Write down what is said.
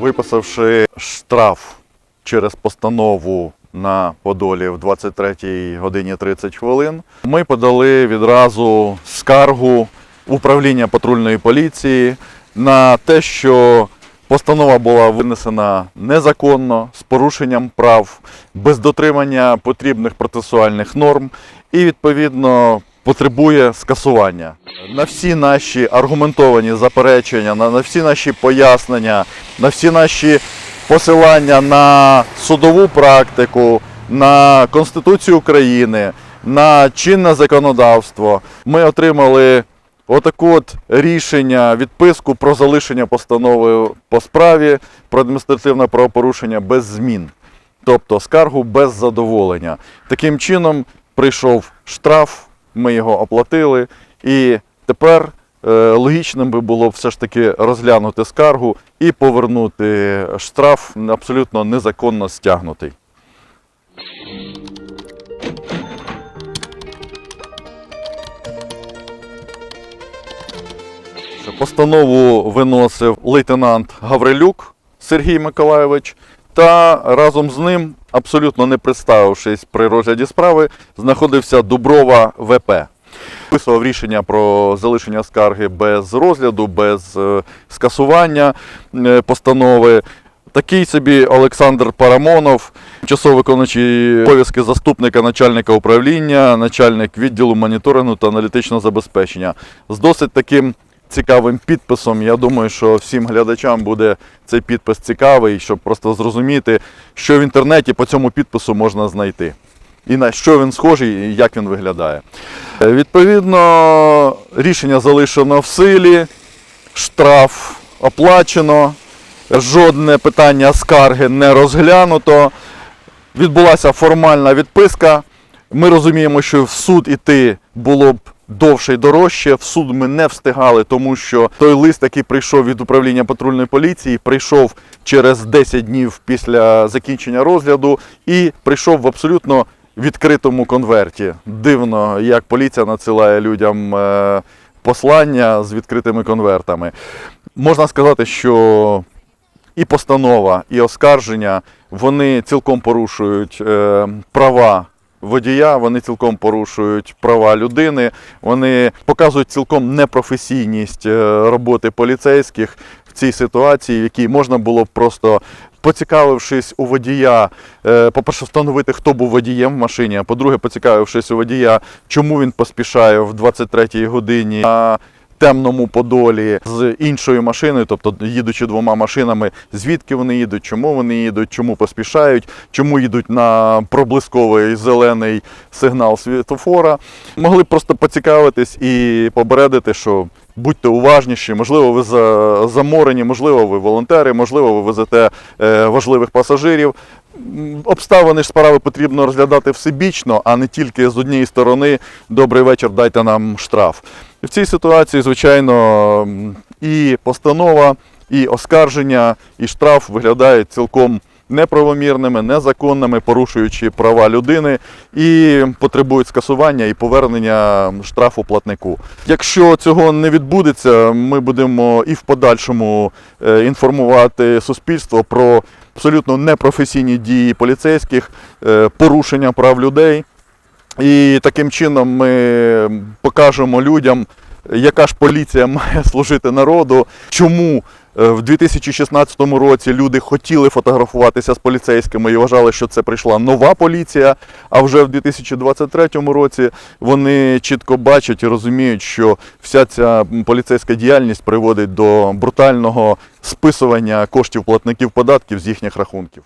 Виписавши штраф через постанову на Подолі в 23 годині 30 хвилин, ми подали відразу скаргу управління патрульної поліції на те, що постанова була винесена незаконно, з порушенням прав, без дотримання потрібних процесуальних норм і відповідно потребує скасування. На всі наші аргументовані заперечення, на, всі наші пояснення, на всі наші посилання на судову практику, на Конституцію України, на чинне законодавство, ми отримали отаку от рішення, відписку про залишення постанови по справі про адміністративне правопорушення без змін. Тобто скаргу без задоволення. Таким чином прийшов штраф, ми його оплатили, і тепер е, логічним би було все ж таки розглянути скаргу і повернути штраф абсолютно незаконно стягнутий. Постанову виносив лейтенант Гаврилюк Сергій Миколайович, та разом з ним, абсолютно не представившись при розгляді справи, знаходився Дуброва ВП. Виписував рішення про залишення скарги без розгляду, без е, скасування е, постанови. Такий собі Олександр Парамонов, часово виконуючий обов'язки заступника начальника управління, начальник відділу моніторингу та аналітичного забезпечення. З досить таким цікавим підписом. Я думаю, що всім глядачам буде цей підпис цікавий, щоб просто зрозуміти, що в інтернеті по цьому підпису можна знайти. І на що він схожий, і як він виглядає. Е, Відповідно, рішення залишено в силі, штраф оплачено, жодне питання скарги не розглянуто. Відбулася формальна відписка. Ми розуміємо, що в суд іти було б довше і дорожче. В суд ми не встигали, тому що той лист, який прийшов від управління патрульної поліції, прийшов через 10 днів після закінчення розгляду і прийшов в абсолютно відкритому конверті. Дивно, як поліція надсилає людям е, послання з відкритими конвертами. Можна сказати, що і постанова, і оскарження вони цілком порушують е, права водія, вони цілком порушують права людини, вони показують цілком непрофесійність е, роботи поліцейських в цій ситуації, в якій можна було просто. Поцікавившись у водія, е, по-перше, встановити, хто був водієм в машині, а по-друге, поцікавившись у водія, чому він поспішає в 23-й годині темному подолі з іншою машиною, тобто їдучи двома машинами, звідки вони їдуть, чому вони їдуть, чому поспішають, чому їдуть на проблисковий зелений сигнал світофора. Могли просто поцікавитись і попередити, що будьте уважніші, можливо, ви заморені, можливо, ви волонтери, можливо, ви везете е, важливих пасажирів. Обставини ж справи потрібно розглядати всебічно, а не тільки з однієї сторони добрий вечір, дайте нам штраф. В цій ситуації, звичайно, і постанова, і оскарження, і штраф виглядають цілком неправомірними, незаконними, порушуючи права людини і потребують скасування і повернення штрафу платнику. Якщо цього не відбудеться, ми будемо і в подальшому е, інформувати суспільство про абсолютно непрофесійні дії поліцейських, е, порушення прав людей. І таким чином ми покажемо людям, яка ж поліція має служити народу, чому в 2016 році люди хотіли фотографуватися з поліцейськими і вважали, що це прийшла нова поліція. А вже в 2023 році вони чітко бачать і розуміють, що вся ця поліцейська діяльність приводить до брутального списування коштів платників податків з їхніх рахунків.